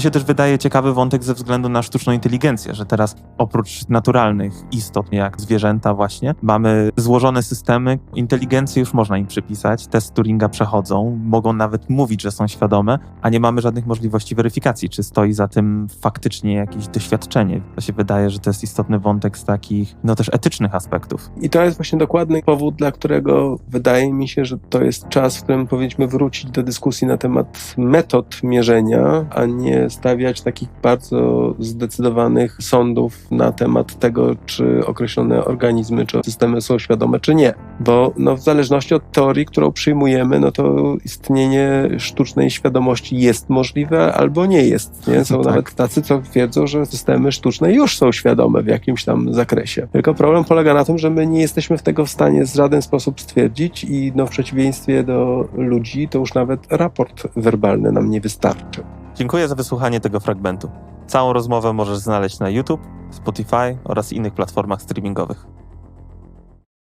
To się też wydaje ciekawy wątek ze względu na sztuczną inteligencję, że teraz oprócz naturalnych istot, jak zwierzęta właśnie, mamy złożone systemy. Inteligencję już można im przypisać, test Turinga przechodzą, mogą nawet mówić, że są świadome, a nie mamy żadnych możliwości weryfikacji, czy stoi za tym faktycznie jakieś doświadczenie. To się wydaje, że to jest istotny wątek z takich, no też etycznych aspektów. I to jest właśnie dokładny powód, dla którego wydaje mi się, że to jest czas, w którym powinniśmy wrócić do dyskusji na temat metod mierzenia, a nie stawiać takich bardzo zdecydowanych sądów na temat tego, czy określone organizmy czy systemy są świadome, czy nie. Bo no, w zależności od teorii, którą przyjmujemy, no to istnienie sztucznej świadomości jest możliwe albo nie jest. Nie? Są Tak. nawet tacy, co twierdzą, że systemy sztuczne już są świadome w jakimś tam zakresie. Tylko problem polega na tym, że my nie jesteśmy w tego w stanie w żaden sposób stwierdzić i no, w przeciwieństwie do ludzi, to już nawet raport werbalny nam nie wystarczy. Dziękuję za wysłuchanie tego fragmentu. Całą rozmowę możesz znaleźć na YouTube, Spotify oraz innych platformach streamingowych.